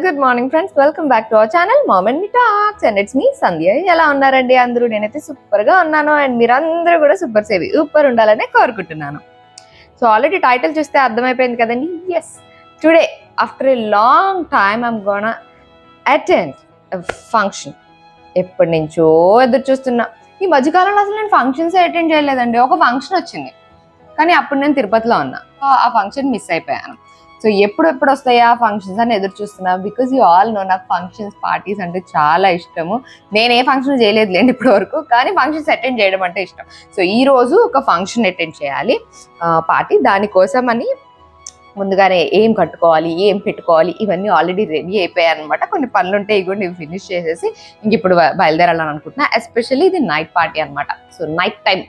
Good morning friends welcome back to our channel mom and me talks and it's me Sandhya ఎలా ఉన్నారండి అందరూ? నేనైతే సూపర్గా ఉన్నాను. అండ్ మీరందరూ కూడా సూపర్ సేవి సూపర్ ఉండాలనే కోరుకుంటున్నాను. సో ఆల్రెడీ టైటిల్ చూస్తే అర్థమైపోయింది కదండి? Yes today after a long time I'm gonna attend function ఎప్పటి నుంచో ఎదురు చూస్తున్నా. ఈ మధ్యకాలంలో అసలు నేను ఫంక్షన్స్ అటెండ్ చేయలేదండి. ఒక ఫంక్షన్ వచ్చింది. కానీ అప్పుడు నేను తిరుపతిలో ఉన్నా. ఆ ఫంక్షన్ మిస్ అయిపోయాను. సో ఎప్పుడు ఎప్పుడు వస్తాయా ఫంక్షన్స్ అని ఎదురు చూస్తున్నా. బికాజ్ యూ ఆల్ నో నాకు ఫంక్షన్స్ పార్టీస్ అంటే చాలా ఇష్టము. నేను ఏ ఫంక్షన్ చేయలేదు లేండి ఇప్పటి వరకు కానీ ఫంక్షన్స్ అటెండ్ చేయడం అంటే ఇష్టం. సో ఈ రోజు ఒక ఫంక్షన్ అటెండ్ చేయాలి. పార్టీ దానికోసం అని ముందుగానే ఏం కట్టుకోవాలి ఏం పెట్టుకోవాలి ఇవన్నీ ఆల్రెడీ రెడీ అయిపోయాయి అనమాట కొన్ని పనులు ఉంటే ఇవి కూడా నేను ఫినిష్ చేసేసి ఇంక ఇప్పుడు బయలుదేరాలని అనుకుంటున్నా. ఎస్పెషల్లీ ఇది నైట్ పార్టీ అనమాట సో నైట్ టైం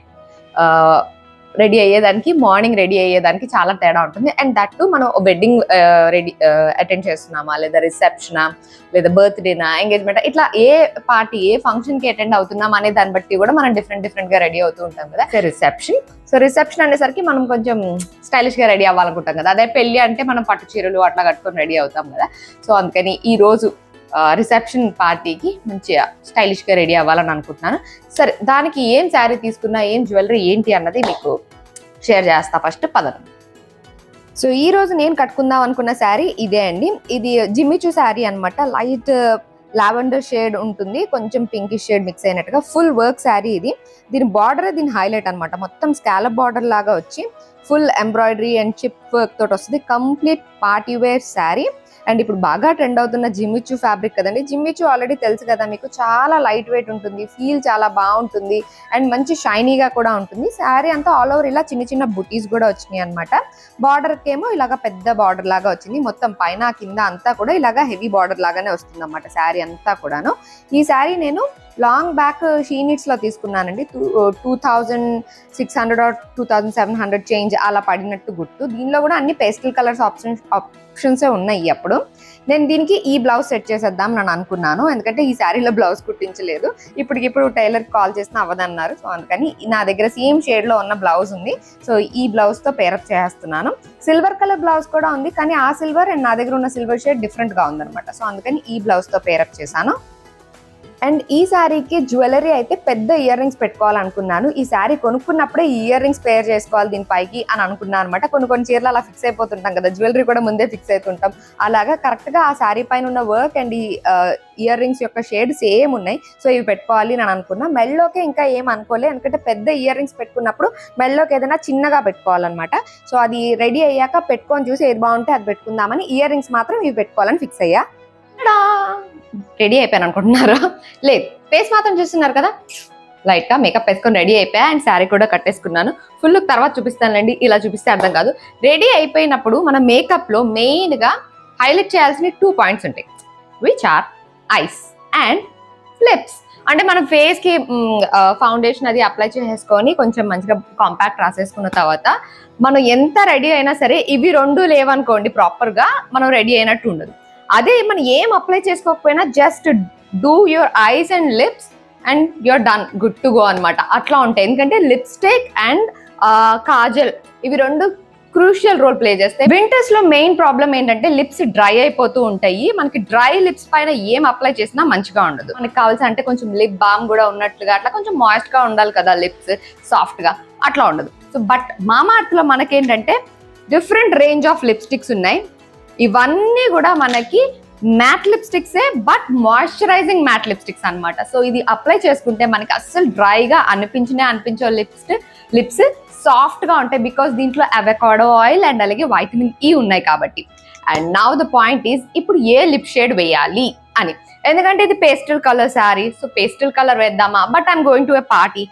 రెడీ అయ్యేదానికి మార్నింగ్ రెడీ అయ్యేదానికి చాలా తేడా ఉంటుంది. అండ్ దట్ టు మనం వెడ్డింగ్ రెడీ అటెండ్ చేస్తున్నామా? లేదా రిసెప్షనా లేదా బర్త్డేనా ఎంగేజ్మెంట్ ఇట్లా ఏ పార్టీ ఏ ఫంక్షన్కి అటెండ్ అవుతున్నాం అనే దాన్ని బట్టి కూడా మనం డిఫరెంట్ డిఫరెంట్గా రెడీ అవుతూ ఉంటాం కదా? రిసెప్షన్ సో రిసెప్షన్ అనేసరికి మనం కొంచెం స్టైలిష్గా రెడీ అవ్వాలనుకుంటాం కదా? అదే పెళ్ళి అంటే మనం పట్టు చీరలు అట్లా కట్టుకొని రెడీ అవుతాం కదా? సో అందుకని ఈ రోజు రిసెప్షన్ పార్టీకి మంచిగా స్టైలిష్గా రెడీ అవ్వాలని అనుకుంటున్నాను. సరే దానికి ఏం శారీ తీసుకున్నా ఏం జ్యువెలరీ ఏంటి అన్నది మీకు షేర్ చేస్తా. ఫస్ట్ పదం. సో ఈ రోజు నేను కట్టుకుందాం అనుకున్న శారీ ఇదే అండి. ఇది జిమ్మిచూ శారీ అన్నమాట. లైట్ లావెండర్ షేడ్ ఉంటుంది. కొంచెం పింకిష్ షేడ్ మిక్స్ అయినట్టుగా ఫుల్ వర్క్ శారీ ఇది. దీని బార్డర్ దీని హైలైట్ అనమాట మొత్తం స్కాలప్ బార్డర్ లాగా వచ్చి full embroidery and chip work తోటి వస్తుంది. Complete party wear sari and ఇప్పుడు బాగా ట్రెండ్ అవుతున్న జిమ్మిచ్చు ఫ్యాబ్రిక్ కదండి. జిమ్మిచ్చు ఆల్రెడీ తెలుసు కదా మీకు చాలా లైట్ వెయిట్ ఉంటుంది ఫీల్ చాలా బాగుంటుంది అండ్ మంచి షైనీగా కూడా ఉంటుంది. శారీ అంతా ఆల్ ఓవర్ ఇలా చిన్న చిన్న బుటీస్ కూడా వచ్చినాయి అనమాట బార్డర్కి ఏమో ఇలాగా పెద్ద బార్డర్ లాగా వచ్చింది. మొత్తం పైన కింద అంతా కూడా ఇలాగా హెవీ బార్డర్ లాగానే వస్తుంది అనమాట శారీ అంతా కూడాను. ఈ శారీ నేను లాంగ్ బ్యాక్ షీనిట్స్లో తీసుకున్నానండి. Two two thousand six hundred or two thousand seven hundred change అలా పడినట్టు గుర్తు. దీనిలో కూడా అన్ని పేస్టల్ కలర్స్ ఆప్షన్స్ ఆప్షన్సే ఉన్నాయి అప్పుడు నేను దీనికి ఈ బ్లౌజ్ సెట్ చేసేద్దాం అని అనుకున్నాను. ఎందుకంటే ఈ శారీలో బ్లౌజ్ కుట్టించలేదు. ఇప్పటికిప్పుడు టైలర్ కాల్ చేసిన అవ్వదన్నారు. సో అందుకని నా దగ్గర సేమ్ షేడ్లో ఉన్న బ్లౌజ్ ఉంది. సో ఈ బ్లౌజ్తో పేరప్ చేస్తున్నాను. సిల్వర్ కలర్ బ్లౌజ్ కూడా ఉంది. కానీ ఆ సిల్వర్ అండ్ నా దగ్గర ఉన్న సిల్వర్ షేడ్ డిఫరెంట్గా సో అందుకని ఈ బ్లౌజ్తో పేరప్ చేశాను. అండ్ ఈ శారీకి జ్యువెలరీ అయితే పెద్ద ఇయర్ రింగ్స్ పెట్టుకోవాలనుకున్నాను. ఈ శారీ కొనుక్కున్నప్పుడే ఈ ఇయర్ రింగ్స్ పేర్ చేసుకోవాలి దీనిపైకి అని అనుకున్నాను అనమాట కొన్ని కొన్ని చీరలు అలా ఫిక్స్ అయిపోతుంటాం కదా జ్యువెలరీ కూడా ముందే ఫిక్స్ అవుతుంటాం అలాగా కరెక్ట్గా ఆ శారీ పైన ఉన్న వర్క్ అండ్ ఈ ఇయర్ రింగ్స్ యొక్క షేడ్ సేమ్ ఉన్నాయి. సో ఇవి పెట్టుకోవాలి అని అనుకున్నా. మెల్లోకి ఇంకా ఏం అనుకోలే. ఎందుకంటే పెద్ద ఇయర్ రింగ్స్ పెట్టుకున్నప్పుడు మెల్లోకి ఏదైనా చిన్నగా పెట్టుకోవాలన్నమాట. సో అది రెడీ అయ్యాక పెట్టుకొని చూసి ఏది బాగుంటే అది పెట్టుకుందామని ఇయర్ రింగ్స్ మాత్రం ఇవి పెట్టుకోవాలని ఫిక్స్ అయ్యా. రెడీ అయిపోయాను అనుకుంటున్నారా? లేదు ఫేస్ మాత్రం చూస్తున్నారు కదా? లైట్గా మేకప్ వేసుకొని రెడీ అయిపోయా అండ్ శారీ కూడా కట్టేసుకున్నాను. ఫుల్ తర్వాత చూపిస్తానులేండి ఇలా చూపిస్తే అర్థం కాదు. రెడీ అయిపోయినప్పుడు మన మేకప్లో మెయిన్గా హైలైట్ చేయాల్సిన టూ పాయింట్స్ ఉంటాయి. Which are eyes and lips అంటే మన ఫేస్కి ఫౌండేషన్ అది అప్లై చేసేసుకొని కొంచెం మంచిగా కాంపాక్ట్ రాసేసుకున్న తర్వాత మనం ఎంత రెడీ అయినా సరే ఇవి రెండు లేవనుకోండి ప్రాపర్గా మనం రెడీ అయినట్టు ఉండదు. అదే మనం ఏం apply చేసుకోకపోయినా just do your eyes and lips and your done good to go అనమాట అట్లా ఉంటాయి. ఎందుకంటే లిప్స్టిక్ అండ్ కాజల్ ఇవి రెండు క్రూషియల్ రోల్ ప్లే చేస్తాయి. వింటర్స్లో మెయిన్ ప్రాబ్లం ఏంటంటే లిప్స్ డ్రై అయిపోతూ ఉంటాయి. మనకి డ్రై లిప్స్ పైన ఏం అప్లై చేసినా మంచిగా ఉండదు. మనకి కావాల్సిన అంటే కొంచెం లిప్ బామ్ కూడా ఉన్నట్లుగా అట్లా కొంచెం మాయిస్ట్గా ఉండాలి కదా లిప్స్ సాఫ్ట్గా. అట్లా ఉండదు. సో బట్ మామా అర్త్లో మనకేంటంటే డిఫరెంట్ రేంజ్ ఆఫ్ లిప్స్టిక్స్ ఉన్నాయి. ఇవన్నీ కూడా మనకి మ్యాట్ లిప్స్టిక్సే బట్ మాయిశ్చరైజింగ్ మ్యాట్ లిప్స్టిక్స్ అనమాట సో ఇది అప్లై చేసుకుంటే మనకి అస్సలు డ్రైగా అనిపించినే అనిపించే లిప్స్ లిప్స్ సాఫ్ట్గా ఉంటాయి బికాస్ దీంట్లో అవకాడో ఆయిల్ అండ్ అలాగే వైటమిన్ ఈ ఉన్నాయి కాబట్టి. And now the point is ఇప్పుడు ఏ లిప్ షేడ్ వేయాలి అని. ఎందుకంటే ఇది pastel colour sari so pastel colour వేద్దామా? But I'm going to a party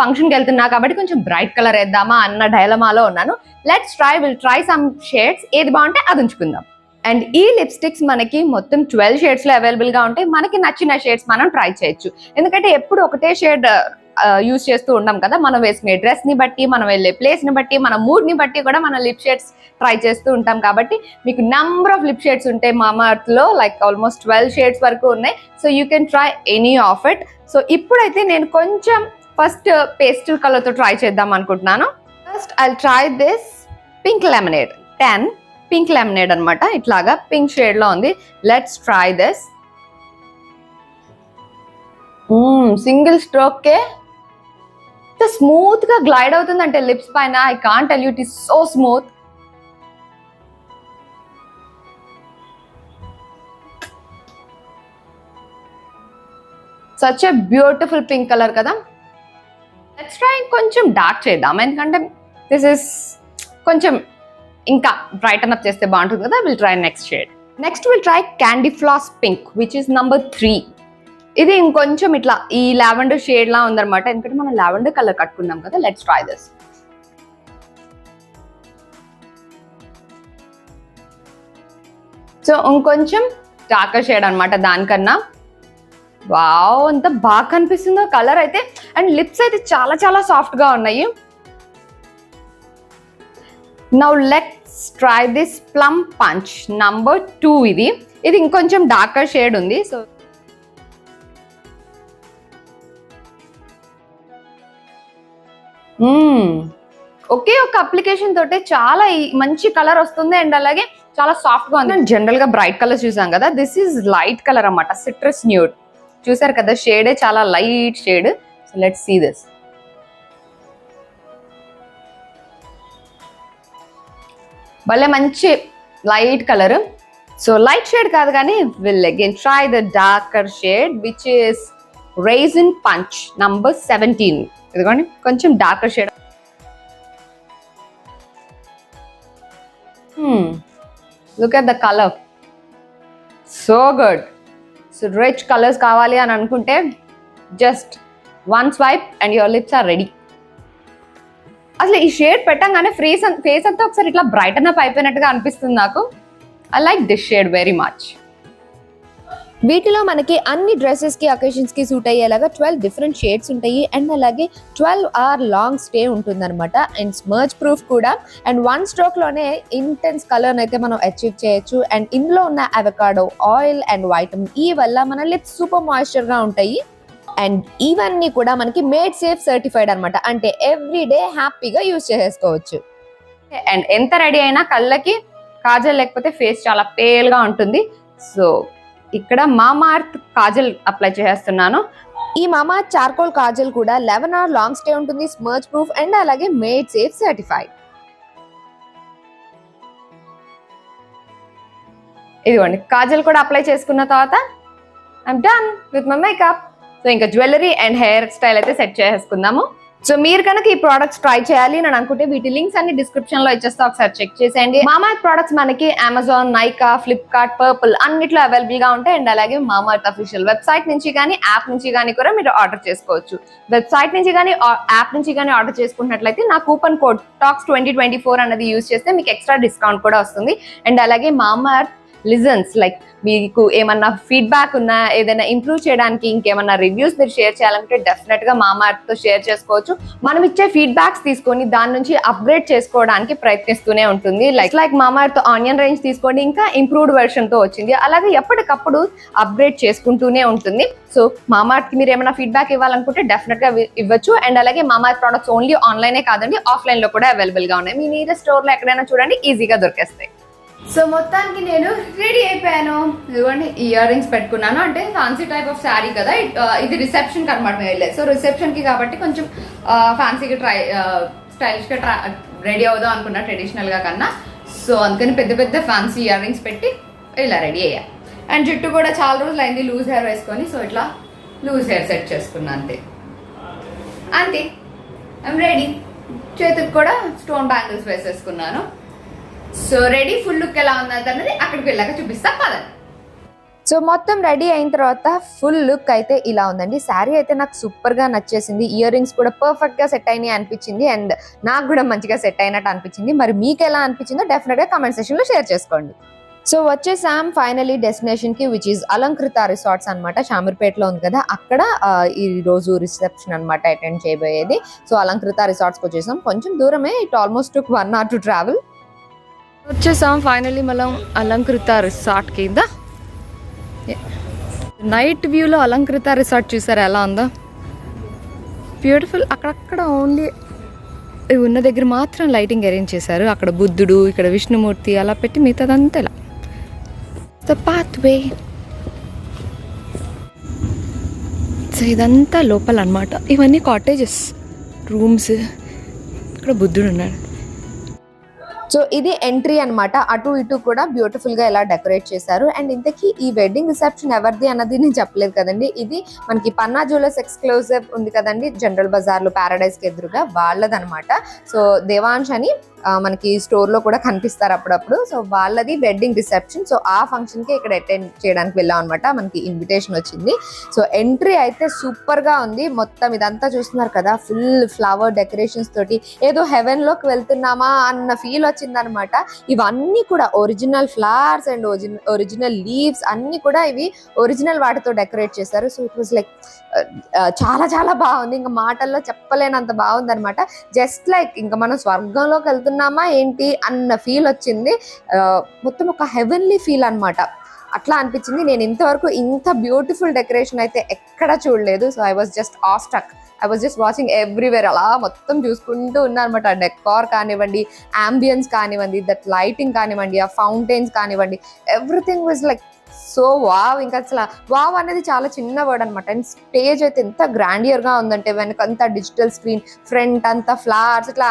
ఫంక్షన్కి వెళ్తున్నా కాబట్టి కొంచెం బ్రైట్ కలర్ వేద్దామా అన్న డైలమాలో ఉన్నాను. Let's try will try some shades ఏది బాగుంటే అది ఉంచుకుందాం. అండ్ ఈ లిప్స్టిక్స్ మనకి మొత్తం ట్వెల్వ్ షేడ్స్లో అవైలబుల్గా ఉంటాయి. మనకి నచ్చిన షేడ్స్ మనం ట్రై చేయొచ్చు. ఎందుకంటే ఎప్పుడు ఒకటే షేడ్ యూజ్ చేస్తూ ఉంటాం కదా. మనం వేసుకునే డ్రెస్ని బట్టి మనం వెళ్ళే ప్లేస్ని బట్టి మన మూడ్ని బట్టి కూడా మనం లిప్ షేడ్స్ ట్రై చేస్తూ ఉంటాం కాబట్టి మీకు నంబర్ ఆఫ్ లిప్ షేడ్స్ ఉంటాయి మామా లో లైక్ ఆల్మోస్ట్ ట్వెల్వ్ షేడ్స్ వరకు ఉన్నాయి. So you can try any of it so ఇప్పుడైతే నేను కొంచెం ఫస్ట్ పేస్టల్ కలర్తో ట్రై చేద్దాం అనుకుంటున్నాను. First I try this pink lemonade ten pink lemonade అనమాట ఇట్లాగా పింక్ షేడ్లో ఉంది. లెట్స్ ట్రై దిస్ సింగిల్ స్ట్రోక్కే స్మూత్గా గ్లైడ్ అవుతుంది అంటే లిప్స్ పైన. I can't tell you it is so smooth such a beautiful pink colour కదా. లెట్స్ ట్రై కొంచెం డార్క్ చేద్దాం. ఎందుకంటే దిస్ ఇస్ కొంచెం ఇంకా బ్రైటన్ అప్ చేస్తే బాగుంటుంది కదా. Will try next shade next will try candy floss pink which is number three ఇది ఇంకొంచెం ఇట్లా ఈ లావెండర్ షేడ్ లా ఉందన్నమాట. ఎందుకంటే మనం లావెండర్ కలర్ కట్టుకున్నాం కదా. లెట్స్ ట్రై దిస్ సో ఇంకొంచెం డార్కర్ షేడ్ అన్నమాట దానికన్నా. వావ్ ఎంత బాగా కనిపిస్తుందో కలర్ అయితే. అండ్ లిప్స్ అయితే చాలా చాలా సాఫ్ట్గా ఉన్నాయి. Now let's try this plum punch number two ఇది. ఇది ఇంకొంచెం డార్కర్ షేడ్ ఉంది సో hmm. ఒకే ఒక అప్లికేషన్ తోటే చాలా మంచి కలర్ వస్తుంది అండ్ అలాగే చాలా సాఫ్ట్గా ఉంది. జనరల్గా బ్రైట్ కలర్ చూసాం కదా దిస్ ఈజ్ లైట్ కలర్ అన్నమాట సిట్రస్ న్యూడ్ చూసారు కదా షేడే చాలా light shade so let's see this భలే మంచి light colour so light shade కాదు కానీ will again try the darker shade which is raisin punch number seventeen ఇదిగోండి కొంచెం darker shade look at the colour so good so rich colours కావాలి అని అనుకుంటే just one swipe and your lips are ready అసలు ఈ shade పెట్టంగానే face face అంతా ఒకసారి ఇట్లా బ్రైటన్ అప్ అయిపోయినట్టుగా అనిపిస్తుంది నాకు. I like this shade very much వీటిలో మనకి అన్ని డ్రెస్సెస్కి అకేషన్స్కి సూట్ అయ్యేలాగా ట్వెల్వ్ డిఫరెంట్ షేడ్స్ ఉంటాయి. అండ్ అలాగే ట్వెల్వ్ అవర్ లాంగ్ స్టే ఉంటుందన్నమాట. అండ్ స్మర్చ్ ప్రూఫ్ కూడా. అండ్ వన్ స్ట్రోక్లోనే ఇంటెన్స్ కలర్ అయితే మనం అచీవ్ చేయొచ్చు. అండ్ ఇందులో ఉన్న avocado oil and vitamin E వల్ల మన లిప్స్ సూపర్ మాయిశ్చర్గా ఉంటాయి. అండ్ ఇవన్నీ కూడా మనకి మేడ్ సేఫ్ సర్టిఫైడ్ అనమాట అంటే ఎవ్రీ డే హ్యాపీగా యూజ్ చేసేసుకోవచ్చు. అండ్ ఎంత రెడీ అయినా కళ్ళకి కాజల్ లేకపోతే ఫేస్ చాలా పేల్గా ఉంటుంది. సో ఇక్కడ మామార్త్ కాజల్ అప్లై చేస్తున్నాను. ఈ మామా చార్కోల్ కాజల్ కూడా లెవెన్ అవర్ లాంగ్ స్టే ఉంటుంది స్మర్చ్ ప్రూఫ్ అండ్ అలాగే మేడ్ సేఫ్ సర్టిఫైడ్. ఇదిగోండి కాజల్ కూడా అప్లై చేసుకున్న తర్వాత I'm done with my makeup so ఇంకా జ్యువెలరీ అండ్ హెయిర్ స్టైల్ అయితే సెట్ చేసేసుకుందాము. సో మీరు కనుక ఈ ప్రోడక్ట్స్ ట్రై చేయాలి అని అనుకుంటే వీటి లింక్స్ అన్ని డిస్క్రిప్షన్లో ఇచ్చేస్తా. ఒకసారి చెక్ చేసేయండి. మామార్త్ ప్రోడక్ట్స్ మనకి అమెజాన్ నైకా ఫ్లిప్కార్ట్ పర్పుల్ అన్నిట్లో అవైలబుల్గా ఉంటాయి. అండ్ అలాగే మామార్త్ అఫీషియల్ వెబ్సైట్ నుంచి కానీ యాప్ నుంచి కానీ కూడా మీరు ఆర్డర్ చేసుకోవచ్చు. వెబ్సైట్ నుంచి కానీ యాప్ నుంచి కానీ ఆర్డర్ చేసుకున్నట్లయితే నా coupon code talks twenty twenty four అన్నది యూస్ చేస్తే మీకు ఎక్స్ట్రా డిస్కౌంట్ కూడా వస్తుంది. అండ్ అలాగే మామార్త్ లిజన్స్ లైక్ మీకు ఏమన్నా ఫీడ్బ్యాక్ ఉన్నా ఏదైనా ఇంప్రూవ్ చేయడానికి ఇంకేమన్నా రివ్యూస్ మీరు షేర్ చేయాలంటే డెఫినెట్గా మామార్తో షేర్ చేసుకోవచ్చు. మనం ఇచ్చే ఫీడ్బ్యాక్స్ తీసుకొని దాని నుంచి అప్గ్రేడ్ చేసుకోవడానికి ప్రయత్నిస్తూనే ఉంటుంది. లైక్ లైక్ మామార్తో ఆనియన్ రేంజ్ తీసుకోండి ఇంకా ఇంప్రూవ్డ్ వెర్షన్తో వచ్చింది. అలాగే ఎప్పటికప్పుడు అప్గ్రేడ్ చేసుకుంటూనే ఉంటుంది. సో మామార్త్కి మీరు ఏమైనా ఫీడ్బ్యాక్ ఇవ్వాలనుకుంటే డెఫినెట్గా ఇవ్వచ్చు. అండ్ అలాగే మామార్త్ ప్రొడక్ట్స్ ఓన్లీ ఆన్లైనే కాదండి ఆఫ్లైన్లో కూడా అవైలబుల్గా ఉన్నాయి. మీ నీరే స్టోర్లో ఎక్కడైనా చూడండి ఈజీగా దొరికేస్తాయి. సో మొత్తానికి నేను రెడీ అయిపోయాను. ఇదిగోండి ఇయర్ రింగ్స్ పెట్టుకున్నాను. అంటే ఫ్యాన్సీ టైప్ ఆఫ్ శారీ కదా. ఇట్- uh, ఇది రిసెప్షన్ అనమాట మేము వెళ్ళేది. సో రిసెప్షన్కి కాబట్టి కొంచెం ఫ్యాన్సీగా ట్రై స్టైలిష్గా ట్రై రెడీ అవుదాం అనుకున్నా ట్రెడిషనల్గా కన్నా. సో అందుకని పెద్ద పెద్ద ఫ్యాన్సీ ఇయర్ రింగ్స్ పెట్టి ఇలా రెడీ అయ్యా. అండ్ జుట్టు కూడా చాలా రోజులు అయింది లూజ్ హెయిర్ వేసుకొని. సో ఇట్లా లూజ్ హెయిర్ సెట్ చేసుకున్నా అంతే. అంతే. ఐమ్ రెడీ చేతికి కూడా స్టోన్ బ్యాంగిల్స్ వేసేసుకున్నాను. సో రెడీ ఫుల్ లుక్ ఎలా ఉన్నది అన్నది అక్కడికి వెళ్ళాక చూపిస్తా పదండి. సో మొత్తం రెడీ అయిన తర్వాత ఫుల్ లుక్ అయితే ఇలా ఉందండి. శారీ అయితే నాకు సూపర్గా నచ్చేసింది. ఇయర్ రింగ్స్ కూడా పర్ఫెక్ట్గా సెట్ అయినాయి అనిపించింది అండ్ నాకు కూడా మంచిగా సెట్ అయినట్టు అనిపించింది. మరి మీకు ఎలా అనిపించిందో డెఫినెట్గా కమెంట్ సెక్షన్ షేర్ చేసుకోండి. సో వచ్చేసాం ఫైనలీ డెస్టినేషన్కి విచ్ ఈజ్ అలంకృత రిసార్ట్స్ అనమాట షామీర్పేటలో ఉంది కదా అక్కడ ఈ రోజు రిసెప్షన్ అనమాట అటెండ్ చేయబోయేది. సో అలంకృత రిసార్ట్స్కి వచ్చేసాం. కొంచెం దూరమే it almost one or two travel వచ్చేసాం. ఫైనల్లీ మనం అలంకృత రిసార్ట్ కింద. నైట్ వ్యూలో అలంకృత రిసార్ట్ చూసారా? ఎలా ఉందో? బ్యూటిఫుల్ అక్కడక్కడ ఓన్లీ ఇవి ఉన్న దగ్గర మాత్రం లైటింగ్ అరేంజ్ చేశారు. అక్కడ బుద్ధుడు ఇక్కడ విష్ణుమూర్తి అలా పెట్టి మిగతాదంతా ఇలా. ద పాత్ వే సో ఇదంతా లోపల అన్నమాట ఇవన్నీ కాటేజెస్ రూమ్స్ ఇక్కడ బుద్ధుడు ఉన్నాడు. సో ఇది ఎంట్రీ అన్నమాట. అటు ఇటు కూడా బ్యూటిఫుల్గా ఇలా డెకరేట్ చేశారు. అండ్ ఇంతకీ ఈ వెడ్డింగ్ రిసెప్షన్ ఎవరిది అన్నది నేను చెప్పలేదు కదండి. ఇది మనకి పన్నా జ్యువెలర్స్ ఎక్స్క్లూజివ్ ఉంది కదండి. జనరల్ బజార్లో పారాడైస్కి ఎదురుగా వాళ్ళదన్నమాట. సో దేవాంశ్ అని మనకి స్టోర్లో కూడా కనిపిస్తారు అప్పుడప్పుడు. సో వాళ్ళది వెడ్డింగ్ రిసెప్షన్ సో ఆ ఫంక్షన్కి ఇక్కడ అటెండ్ చేయడానికి వెళ్ళాం అనమాట మనకి ఇన్విటేషన్ వచ్చింది. సో ఎంట్రీ అయితే సూపర్గా ఉంది. మొత్తం ఇదంతా చూస్తున్నారు కదా ఫుల్ ఫ్లవర్ డెకరేషన్స్ తోటి. ఏదో హెవెన్లోకి వెళ్తున్నామా అన్న ఫీల్ వచ్చిందనమాట ఇవన్నీ కూడా original flowers and original leaves అన్ని కూడా ఇవి ఒరిజినల్ వాటితో డెకరేట్ చేశారు. సో ఇట్ వాస్ లైక్ చాలా చాలా బాగుంది. ఇంకా మాటల్లో చెప్పలేనంత బాగుంది అనమాట జస్ట్ లైక్ ఇంకా మనం స్వర్గంలోకి వెళ్తున్నాం వెళ్తున్నామా ఏంటి అన్న ఫీల్ వచ్చింది. మొత్తం ఒక హెవెన్లీ ఫీల్ అనమాట అట్లా అనిపించింది. నేను ఇంతవరకు ఇంత బ్యూటిఫుల్ డెకరేషన్ అయితే ఎక్కడ చూడలేదు. So I was just awestruck I was just watching everywhere అలా మొత్తం చూసుకుంటూ ఉన్నా అనమాట డెకార్ కానివ్వండి అంబియన్స్ కానివ్వండి దట్ లైటింగ్ కానివ్వండి ఆ ఫౌంటైన్స్ కానివ్వండి everything was like so wow ఇంకా అసలు వావ్ అనేది చాలా చిన్న వర్డ్ అనమాట అండ్ స్టేజ్ అయితే ఎంత గ్రాండియర్గా ఉందంటే వెనక అంతా డిజిటల్ స్క్రీన్ ఫ్రంట్ అంతా ఫ్లవర్స్ ఇట్లా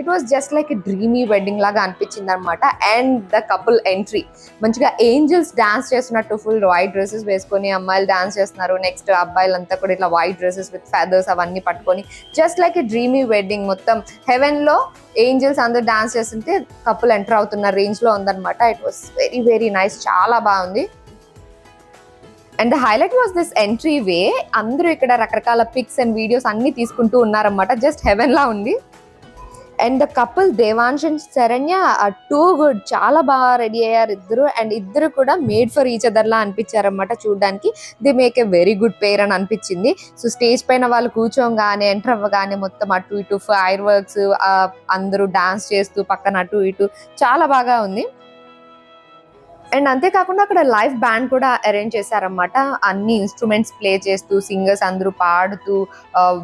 it was just like dreamy wedding లాగా అనిపించింది అనమాట అండ్ ద కపుల్ ఎంట్రీ మంచిగా ఏంజల్స్ డాన్స్ చేస్తున్నట్టు ఫుల్ వైట్ డ్రెస్సెస్ వేసుకొని అమ్మాయిలు డాన్స్ చేస్తున్నారు. నెక్స్ట్ అబ్బాయిలంతా కూడా ఇట్లా వైట్ డ్రెస్సెస్ విత్ ఫెదర్స్ అవన్నీ పట్టుకొని just like a dreamy wedding మొత్తం. హెవెన్లో ఏంజల్స్ అందరూ డాన్స్ చేస్తుంటే కపుల్ ఎంటర్ అవుతున్న రేంజ్లో ఉందన్నమాట. It was very very nice చాలా బాగుంది. And the highlight was this entry way అందరూ ఇక్కడ రకరకాల పిక్స్ అండ్ వీడియోస్ అన్ని తీసుకుంటూ ఉన్నారన్నమాట. జస్ట్ హెవెన్ లా ఉంది. And the couple Devansh and Sharanya too good చాలా బాగా రెడీ అయ్యారు ఇద్దరు. అండ్ ఇద్దరు కూడా మేడ్ ఫర్ ఈచ్ అదర్ లా అనిపించారన్నమాట చూడడానికి. They make a very good pair అని అనిపించింది. సో స్టేజ్ పైన వాళ్ళు కూర్చోగానే ఎంటర్ అవ్వగానే మొత్తం అటు ఇటు ఫైర్ వర్క్స్ అందరూ డాన్స్ చేస్తూ పక్కన అటు ఇటు. చాలా బాగా ఉంది. అండ్ అంతేకాకుండా అక్కడ లైవ్ బ్యాండ్ కూడా అరేంజ్ చేశారన్నమాట. అన్ని ఇన్స్ట్రుమెంట్స్ ప్లే చేస్తూ సింగర్స్ అందరూ పాడుతూ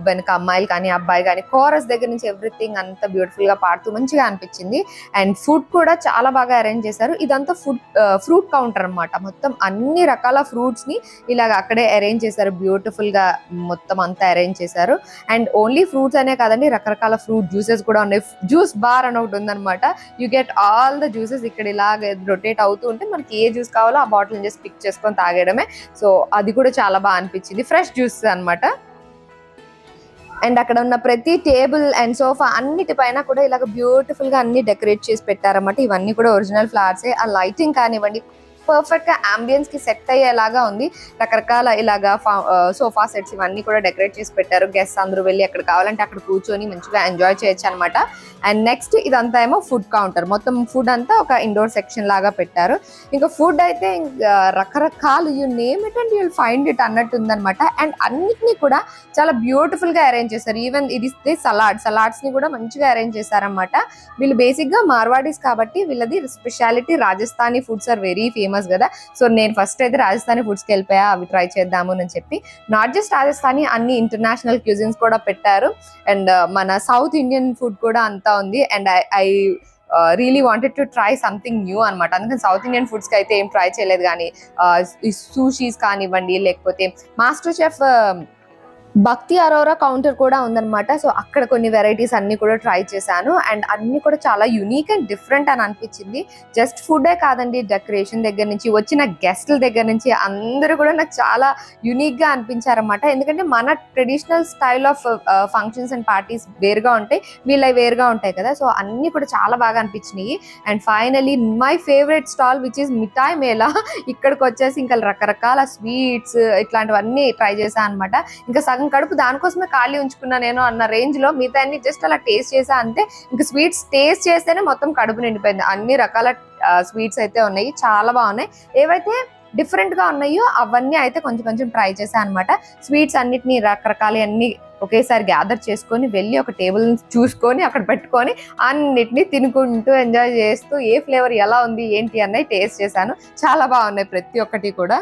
వెనక అమ్మాయిలు కానీ అబ్బాయి కానీ కోరస్ దగ్గర నుంచి ఎవ్రీథింగ్ అంత బ్యూటిఫుల్గా పాడుతూ మంచిగా అనిపించింది. అండ్ ఫుడ్ కూడా చాలా బాగా అరేంజ్ చేశారు. ఇదంతా ఫుడ్ ఫ్రూట్ కౌంటర్ అన్నమాట. మొత్తం అన్ని రకాల ఫ్రూట్స్ని ఇలాగ అక్కడే అరేంజ్ చేశారు. బ్యూటిఫుల్గా మొత్తం అంతా అరేంజ్ చేశారు. అండ్ ఓన్లీ ఫ్రూట్స్ అనే కాదండి రకరకాల ఫ్రూట్ జ్యూసెస్ కూడా ఉన్నాయి. జ్యూస్ బార్ అని ఒకటి ఉందన్నమాట. You get all the juices ఇక్కడ ఇలాగ రొటేట్ అవుతూ ఉంటే మనకి ఏ జ్యూస్ కావాలో ఆ బాటిల్ చేసి పిక్ చేసుకొని తాగేయడమే. సో అది కూడా చాలా బాగా అనిపించింది. ఫ్రెష్ జ్యూస్ అన్నమాట. అండ్ అక్కడ ఉన్న ప్రతి టేబుల్ అండ్ సోఫా అన్నిటిపైన కూడా ఇలాగ బ్యూటిఫుల్గా అన్ని డెకరేట్ చేసి పెట్టారన్నమాట. ఇవన్నీ కూడా ఒరిజినల్ ఫ్లవర్సే. ఆ లైటింగ్ కానివ్వండి పర్ఫెక్ట్గా అంబియన్స్కి సెట్ అయ్యేలాగా ఉంది. రకరకాల ఇలాగా సోఫా సెట్స్ ఇవన్నీ కూడా డెకరేట్ చేసి పెట్టారు. గెస్ట్ అందరూ వెళ్ళి అక్కడ కావాలంటే అక్కడ కూర్చొని మంచిగా ఎంజాయ్ చేయొచ్చు అనమాట అండ్ నెక్స్ట్ ఇదంతా ఏమో ఫుడ్ కౌంటర్ మొత్తం ఫుడ్ అంతా ఒక ఇండోర్ సెక్షన్ లాగా పెట్టారు. ఇంకా ఫుడ్ అయితే ఇంకా రకరకాలు you name it and you'll find it అన్నట్టు ఉందన్నమాట. అండ్ అన్నిటినీ కూడా చాలా బ్యూటిఫుల్గా అరేంజ్ చేశారు. ఈవెన్ ఇది సలాడ్ సలాడ్స్ని కూడా మంచిగా అరేంజ్ చేశారనమాట వీళ్ళు బేసిక్గా మార్వాడీస్ కాబట్టి వీళ్ళది speciality Rajasthani foods are very famous కదా. సో నేను ఫస్ట్ అయితే రాజస్థానీ ఫుడ్స్కి వెళ్ళిపోయా అవి ట్రై చేద్దాము అని చెప్పి. నాట్ జస్ట్ రాజస్థానీ అన్ని ఇంటర్నేషనల్ క్యూజిన్స్ కూడా పెట్టారు. అండ్ uh, మన సౌత్ ఇండియన్ ఫుడ్ కూడా అంతా ఉంది. And I really wanted to try something new అనమాట అందుకని సౌత్ ఇండియన్ ఫుడ్స్కి అయితే ఏం ట్రై చేయలేదు. కానీ uh, సూషీస్ కానివ్వండి లేకపోతే మాస్టర్ చెఫ్ భక్తి అరోరా కౌంటర్ కూడా ఉందన్నమాట. సో అక్కడ కొన్ని వెరైటీస్ అన్ని కూడా ట్రై చేశాను. అండ్ అన్ని కూడా చాలా యునీక్ అండ్ డిఫరెంట్ అని అనిపించింది. జస్ట్ ఫుడే కాదండి డెకరేషన్ దగ్గర నుంచి వచ్చిన గెస్ట్ల దగ్గర నుంచి అందరూ కూడా నాకు చాలా యునీక్గా అనిపించారన్నమాట. ఎందుకంటే మన traditional style of functions and parties వేరుగా ఉంటాయి వీళ్ళవి వేరుగా ఉంటాయి కదా. సో అన్ని కూడా చాలా బాగా అనిపించినాయి. And finally my favourite stall which is Mithai Mela. ఇక్కడికి వచ్చేసి ఇంకా రకరకాల స్వీట్స్ ఇట్లాంటివన్నీ ట్రై చేశాను అనమాట ఇంకా సగం కడుపు దానికోసమే ఖాళీ ఉంచుకున్నా నేను అన్న రేంజ్లో మిగతా అన్ని జస్ట్ అలా టేస్ట్ చేసా అంతే ఇంక స్వీట్స్ టేస్ట్ చేస్తేనే మొత్తం కడుపు నిండిపోయింది. అన్ని రకాల స్వీట్స్ అయితే ఉన్నాయి చాలా బాగున్నాయి. ఏవైతే డిఫరెంట్గా ఉన్నాయో అవన్నీ అయితే కొంచెం కొంచెం ట్రై చేశాను అనమాట స్వీట్స్ అన్నిటిని రకరకాల అన్ని ఒకేసారి గ్యాదర్ చేసుకొని వెళ్ళి ఒక టేబుల్ చూసుకొని అక్కడ పెట్టుకొని అన్నిటిని తినుకుంటూ ఎంజాయ్ చేస్తూ ఏ ఫ్లేవర్ ఎలా ఉంది ఏంటి అన్నవి టేస్ట్ చేశాను. చాలా బాగున్నాయి ప్రతి ఒక్కటి కూడా.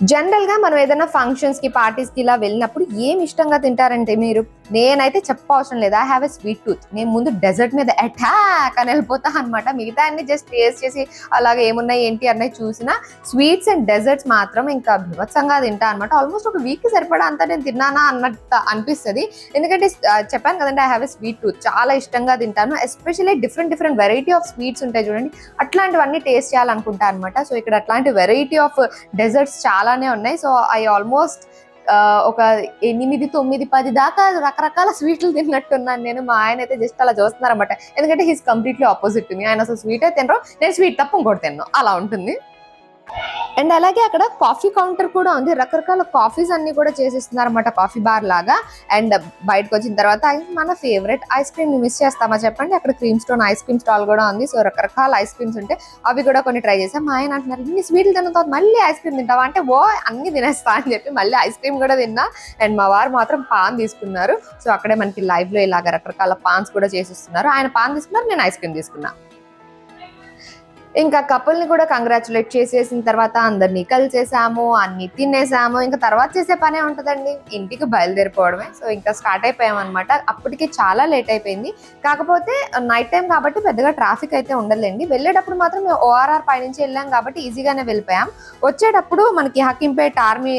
జనరల్గా మనం ఏదైనా ఫంక్షన్స్కి పార్టీస్కి ఇలా వెళ్ళినప్పుడు ఏం ఇష్టంగా తింటారంటే మీరు? నేనైతే చెప్పవసరం లేదు. I have a sweet tooth నేను ముందు డెజర్ట్ మీద అటాక్ అని వెళ్ళిపోతా అనమాట మిగతా అన్ని జస్ట్ టేస్ట్ చేసి అలాగే ఏమున్నాయి ఏంటి అన్నవి చూసిన స్వీట్స్ అండ్ డెజర్ట్స్ మాత్రం ఇంకా వివత్సంగా తింటా అనమాట ఆల్మోస్ట్ ఒక వీక్ సరిపడా అంతా నేను తిన్నానా అన్నట్టు అనిపిస్తుంది. ఎందుకంటే చెప్పాను కదండి I have a sweet tooth చాలా ఇష్టంగా తింటాను. Especially different different variety of sweets ఉంటాయి చూడండి. అట్లాంటివన్నీ టేస్ట్ చేయాలనుకుంటా అనమాట సో ఇక్కడ అట్లాంటి వెరైటీ ఆఫ్ డెజర్ట్స్ చాలానే ఉన్నాయి. సో ఐ ఆల్మోస్ట్ ఒక ఎనిమిది తొమ్మిది పది దాకా రకరకాల స్వీట్లు తిన్నట్టున్నాను నేను. మా ఆయన అయితే జస్ట్ అలా చూస్తున్నారన్నమాట. ఎందుకంటే హీస్ కంప్లీట్లీ ఆపోజిట్ మీ ఆయన అసలు స్వీటే తినరు. నేను స్వీట్ తప్ప ఇంకోటి తిన్నాను అలా ఉంటుంది. అండ్ అలాగే అక్కడ కాఫీ కౌంటర్ కూడా ఉంది. రకరకాల కాఫీస్ అన్ని కూడా చేసిస్తున్నారు అనమాట కాఫీ బార్ లాగా. అండ్ బయటకు వచ్చిన తర్వాత మన ఫేవరెట్ ఐస్ క్రీమ్ మిస్ చేస్తామా చెప్పండి? అక్కడ Cream Stone ice cream stall కూడా ఉంది. సో రకరకాల ఐస్ క్రీమ్స్ ఉంటే అవి కూడా కొన్ని ట్రై చేసాం మా ఆయన అంటున్నారు ఇన్ని స్వీట్లు తిన్న తర్వాత మళ్ళీ ఐస్ క్రీమ్ తింటావా? అంటే ఓ అన్ని తినేస్తా అని చెప్పి మళ్ళీ ఐస్ క్రీమ్ కూడా తిన్నా. అండ్ మా వారు మాత్రం పాన్ తీసుకున్నారు. సో అక్కడే మనకి లైవ్లో ఇలాగ రకరకాల పాన్స్ కూడా చేసిస్తున్నారు. ఆయన పాన్ తీసుకున్నారు నేను ఐస్ క్రీమ్ తీసుకున్నాను ఇంకా కపుల్ని కూడా కంగ్రాచులేట్ చేసేసిన తర్వాత అందరినీ కలిసేసాము అన్ని తినేసాము. ఇంకా తర్వాత చేసే పనే ఉంటుందండి. ఇంటికి బయలుదేరిపోవడమే. సో ఇంకా స్టార్ట్ అయిపోయామన్నమాట. అప్పటికే అప్పటికి చాలా లేట్ అయిపోయింది. కాకపోతే uh, నైట్ టైం కాబట్టి పెద్దగా ట్రాఫిక్ అయితే ఉండలేండి వెళ్ళేటప్పుడు మాత్రం మేము ఓఆర్ఆర్ పైనుంచి వెళ్ళాం కాబట్టి ఈజీగానే వెళ్ళిపోయాం. వచ్చేటప్పుడు మనకి హకింపేట్ ఆర్మీ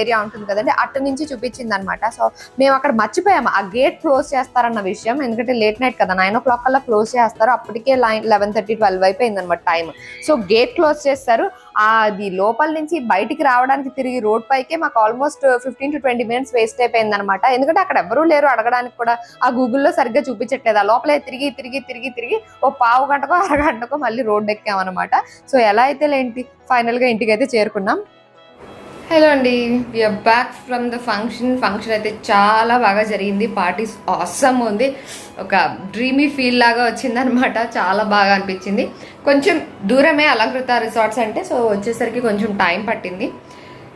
ఏరియా ఉంటుంది కదండి అటు నుంచి చూపించింది అనమాట సో మేము అక్కడ మర్చిపోయాము. ఆ గేట్ క్లోజ్ చేస్తారన్న విషయం. ఎందుకంటే లేట్ నైట్ కదా నైన్ ఓ క్లాక్ కల్లా క్లోజ్ చేస్తారు. అప్పటికే లైన్ లెవెన్ థర్టీ ట్వెల్వ్ అయిపోయింది అనమాట టైం సో గేట్ క్లోజ్ చేస్తారు. అది లోపల నుంచి బయటికి రావడానికి తిరిగి రోడ్ పైకే మాకు almost fifteen to twenty minutes waste అయిపోయింది అనమాట ఎందుకంటే అక్కడ ఎవరూ లేరు అడగడానికి కూడా. ఆ గూగుల్లో సరిగ్గా చూపించట్లేదు. ఆ లోపలే తిరిగి తిరిగి తిరిగి తిరిగి ఓ పావు గంటకో అరగంటకో మళ్ళీ రోడ్ ఎక్కామన్నమాట. సో ఎలా అయితే లేంటి ఫైనల్గా ఇంటికి అయితే చేరుకున్నాం. హలో అండి. We are back from the function function అయితే చాలా బాగా జరిగింది. పార్టీస్ ఆసమ్ ఉంది. ఒక డ్రీమీ ఫీల్ లాగా వచ్చిందనమాట చాలా బాగా అనిపించింది. కొంచెం దూరమే అలంకృత రిసార్ట్స్ అంటే సో వచ్చేసరికి కొంచెం టైం పట్టింది.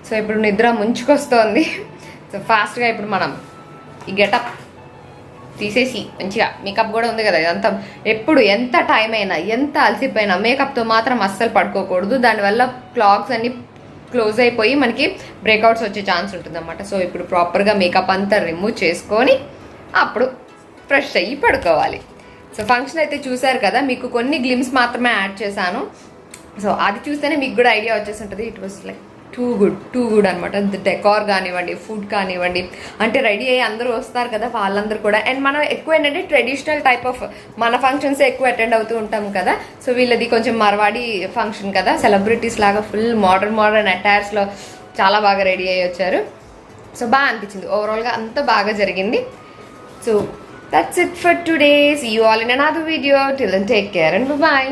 సో ఇప్పుడు నిద్ర ముంచుకొస్తోంది. సో ఫాస్ట్గా ఇప్పుడు మనం ఈ గెటప్ తీసేసి మంచిగా మేకప్ కూడా ఉంది కదా ఇదంతా. ఎప్పుడు ఎంత టైం అయినా ఎంత అలసిపోయినా మేకప్తో మాత్రం అస్సలు పడుకోకూడదు. దానివల్ల క్లాక్స్ అన్ని క్లోజ్ అయిపోయి మనకి బ్రేక్అవుట్స్ వచ్చే ఛాన్స్ ఉంటుందన్నమాట. సో ఇప్పుడు ప్రాపర్గా మేకప్ అంతా రిమూవ్ చేసుకొని అప్పుడు ఫ్రెష్ అయ్యి పడుకోవాలి. సో ఫంక్షన్ అయితే చూశారు కదా మీకు కొన్ని గ్లిమ్స్ మాత్రమే యాడ్ చేశాను. సో అది చూస్తేనే మీకు కూడా ఐడియా వచ్చేసి ఉంటుంది. It was like too good too good అనమాట డెకార్ కానివ్వండి ఫుడ్ కానివ్వండి. అంటే రెడీ అయ్యి అందరూ వస్తారు కదా వాళ్ళందరూ కూడా. అండ్ మనం ఎక్కువ ఏంటంటే ట్రెడిషనల్ టైప్ ఆఫ్ మన ఫంక్షన్స్ ఎక్కువ అటెండ్ అవుతూ ఉంటాం కదా. సో వీళ్ళది కొంచెం మరవాడి ఫంక్షన్ కదా. సెలబ్రిటీస్ లాగా ఫుల్ మోడర్న్ మోడర్న్ అటైర్స్లో చాలా బాగా రెడీ అయ్యి వచ్చారు. సో బాగా అనిపించింది. ఓవరాల్గా అంతా బాగా జరిగింది. So that's it for today see you all in another video till take care and bye